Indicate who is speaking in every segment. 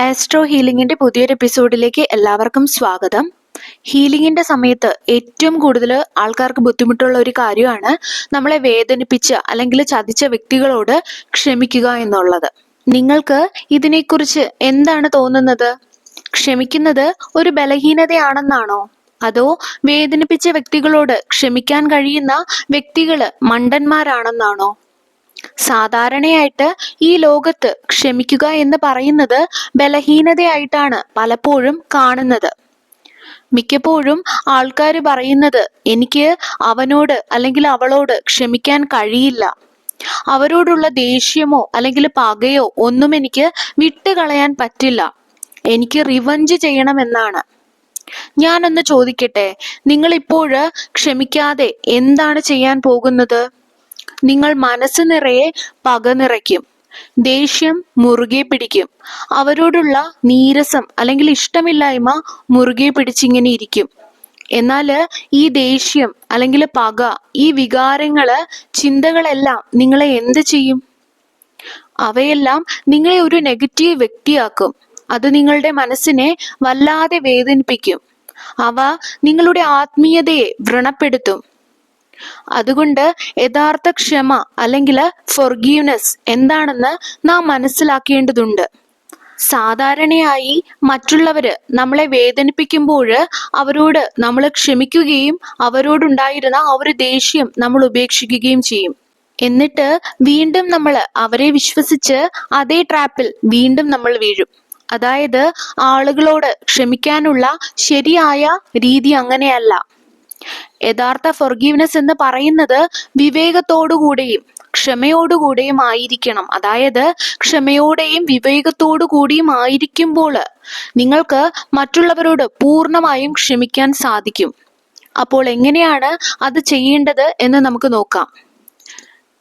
Speaker 1: Astro ഹീലിംഗിന്റെ പുതിയൊരു എപ്പിസോഡിലേക്ക് എല്ലാവർക്കും സ്വാഗതം. ഹീലിംഗിന്റെ സമയത്ത് ഏറ്റവും കൂടുതൽ ആൾക്കാർക്ക് ബുദ്ധിമുട്ടുള്ള ഒരു കാര്യമാണ് നമ്മളെ വേദനിപ്പിച്ച അല്ലെങ്കിൽ ചതിച്ച വ്യക്തികളോട് ക്ഷമിക്കുക എന്നുള്ളത്. നിങ്ങൾക്ക് ഇതിനെക്കുറിച്ച് എന്താണ് തോന്നുന്നത്? ക്ഷമിക്കുന്നത് ഒരു ബലഹീനതയാണെന്നാണോ? അതോ വേദനിപ്പിച്ച വ്യക്തികളോട് ക്ഷമിക്കാൻ കഴിയുന്ന വ്യക്തികൾ മണ്ടന്മാരാണെന്നാണോ? സാധാരണയായിട്ട് ഈ ലോകത്ത് ക്ഷമിക്കുക എന്ന് പറയുന്നത് ബലഹീനതയായിട്ടാണ് പലപ്പോഴും കാണുന്നത്. മിക്കപ്പോഴും ആൾക്കാർ പറയുന്നത് എനിക്ക് അവനോട് അല്ലെങ്കിൽ അവളോട് ക്ഷമിക്കാൻ കഴിയില്ല. അവരോടുള്ള ദേഷ്യമോ അല്ലെങ്കിൽ പകയോ ഒന്നും എനിക്ക് വിട്ടുകളയാൻ പറ്റില്ല. എനിക്ക് റിവഞ്ച് ചെയ്യണമെന്നാണ്. ഞാനൊന്ന് ചോദിക്കട്ടെ നിങ്ങൾ ഇപ്പോഴ് ക്ഷമിക്കാതെ എന്താണ് ചെയ്യാൻ പോകുന്നത്? നിങ്ങൾ മനസ്സ് നിറയെ പക നിറയ്ക്കും. ദേഷ്യം മുറുകെ പിടിക്കും. അവരോടുള്ള നീരസം അല്ലെങ്കിൽ ഇഷ്ടമില്ലായ്മ മുറുകെ പിടിച്ചിങ്ങനെ ഇരിക്കും. എന്നാൽ ഈ ദേഷ്യം അല്ലെങ്കിൽ പക ഈ വികാരങ്ങൾ ചിന്തകളെല്ലാം നിങ്ങളെ എന്ത് ചെയ്യും? അവയെല്ലാം നിങ്ങളെ ഒരു നെഗറ്റീവ് വ്യക്തിയാക്കും. അത് നിങ്ങളുടെ മനസ്സിനെ വല്ലാതെ വേദനിപ്പിക്കും. അവ നിങ്ങളുടെ ആത്മീയതയെ വ്രണപ്പെടുത്തും. അതുകൊണ്ട് യഥാർത്ഥ ക്ഷമ അല്ലെങ്കിൽ ഫൊർഗീവ്നെസ് എന്താണെന്ന് നാം മനസ്സിലാക്കേണ്ടതുണ്ട്. സാധാരണയായി മറ്റുള്ളവര് നമ്മളെ വേദനിപ്പിക്കുമ്പോൾ അവരോട് നമ്മൾ ക്ഷമിക്കുകയും അവരോടുണ്ടായിരുന്ന ആ ഒരു ദേഷ്യം നമ്മൾ ഉപേക്ഷിക്കുകയും ചെയ്യും. എന്നിട്ട് വീണ്ടും നമ്മൾ അവരെ വിശ്വസിച്ച് അതേ ട്രാപ്പിൽ വീണ്ടും നമ്മൾ വീഴും. അതായത് ആളുകളോട് ക്ഷമിക്കാനുള്ള ശരിയായ രീതി അങ്ങനെയല്ല. യഥാർത്ഥ ഫൊർഗീവ്നെസ് എന്ന് പറയുന്നത് വിവേകത്തോടുകൂടിയും ക്ഷമയോടുകൂടിയും ആയിരിക്കണം. അതായത് ക്ഷമയോടെയും വിവേകത്തോടു കൂടിയും ആയിരിക്കുമ്പോൾ നിങ്ങൾക്ക് മറ്റുള്ളവരോട് പൂർണമായും ക്ഷമിക്കാൻ സാധിക്കും. അപ്പോൾ എങ്ങനെയാണ് അത് ചെയ്യേണ്ടത് എന്ന് നമുക്ക് നോക്കാം.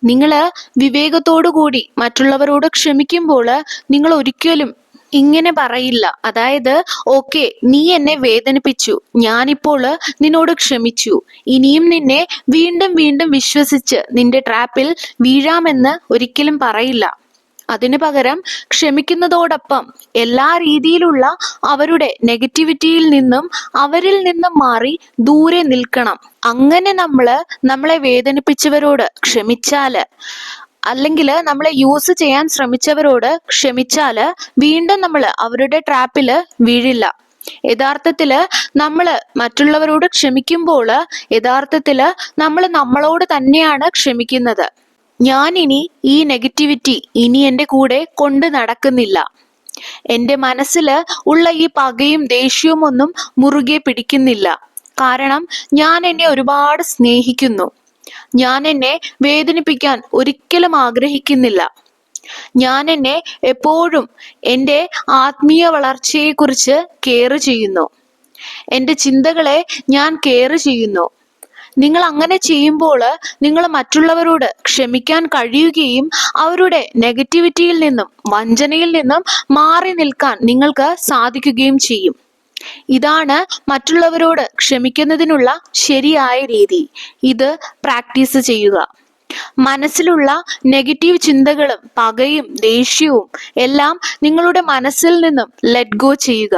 Speaker 1: നിങ്ങൾ വിവേകത്തോടു കൂടി മറ്റുള്ളവരോട് ക്ഷമിക്കുമ്പോൾ നിങ്ങൾ ഒരിക്കലും ഇങ്ങനെ പറയില്ല. അതായത് ഓക്കെ നീ എന്നെ വേദനിപ്പിച്ചു. ഞാനിപ്പോൾ നിന്നോട് ക്ഷമിച്ചു. ഇനിയും നിന്നെ വീണ്ടും വീണ്ടും വിശ്വസിച്ച് നിന്റെ ട്രാപ്പിൽ വീഴാമെന്ന് ഒരിക്കലും പറയില്ല. അതിനു പകരം ക്ഷമിക്കുന്നതോടൊപ്പം എല്ലാ രീതിയിലുള്ള അവരുടെ നെഗറ്റിവിറ്റിയിൽ നിന്നും അവരിൽ നിന്നും മാറി ദൂരെ നിൽക്കണം. അങ്ങനെ നമ്മൾ നമ്മളെ വേദനിപ്പിച്ചവരോട് ക്ഷമിച്ചാൽ അല്ലെങ്കിൽ നമ്മൾ യൂസ് ചെയ്യാൻ ശ്രമിച്ചവരോട് ക്ഷമിച്ചാൽ വീണ്ടും നമ്മൾ അവരുടെ ട്രാപ്പിൽ വീഴില്ല. യഥാർത്ഥത്തിൽ നമ്മൾ മറ്റുള്ളവരോട് ക്ഷമിക്കുമ്പോൾ യഥാർത്ഥത്തിൽ നമ്മൾ നമ്മളോട് തന്നെയാണ് ക്ഷമിക്കുന്നത്. ഞാൻ ഇനി ഈ നെഗറ്റിവിറ്റി ഇനി എന്റെ കൂടെ കൊണ്ട് നടക്കുന്നില്ല. എന്റെ മനസ്സിൽ ഉള്ള ഈ പകയും ദേഷ്യവും ഒന്നും മുറുകെ പിടിക്കുന്നില്ല. കാരണം ഞാൻ എന്നെ ഒരുപാട് സ്നേഹിക്കുന്നു. ഞാൻ എന്നെ വേദനിപ്പിക്കാൻ ഒരിക്കലും ആഗ്രഹിക്കുന്നില്ല. ഞാൻ എന്നെ എപ്പോഴും എന്റെ ആത്മീയ വളർച്ചയെക്കുറിച്ച് കെയർ ചെയ്യുന്നു. എന്റെ ചിന്തകളെ ഞാൻ കെയർ ചെയ്യുന്നു. നിങ്ങൾ അങ്ങനെ ചെയ്യുമ്പോൾ നിങ്ങൾ മറ്റുള്ളവരോട് ക്ഷമിക്കാൻ കഴിയുകയും അവരുടെ നെഗറ്റിവിറ്റിയിൽ നിന്നും വഞ്ചനയിൽ നിന്നും മാറി നിൽക്കാൻ നിങ്ങൾക്ക് സാധിക്കുകയും ചെയ്യും. ഇതാണ് മറ്റുള്ളവരോട് ക്ഷമിക്കുന്നതിനുള്ള ശരിയായ രീതി. ഇത് പ്രാക്ടീസ് ചെയ്യുക. മനസ്സിലുള്ള നെഗറ്റീവ് ചിന്തകളും പകയും ദേഷ്യവും എല്ലാം നിങ്ങളുടെ മനസ്സിൽ നിന്നും ലെറ്റ് ഗോ ചെയ്യുക.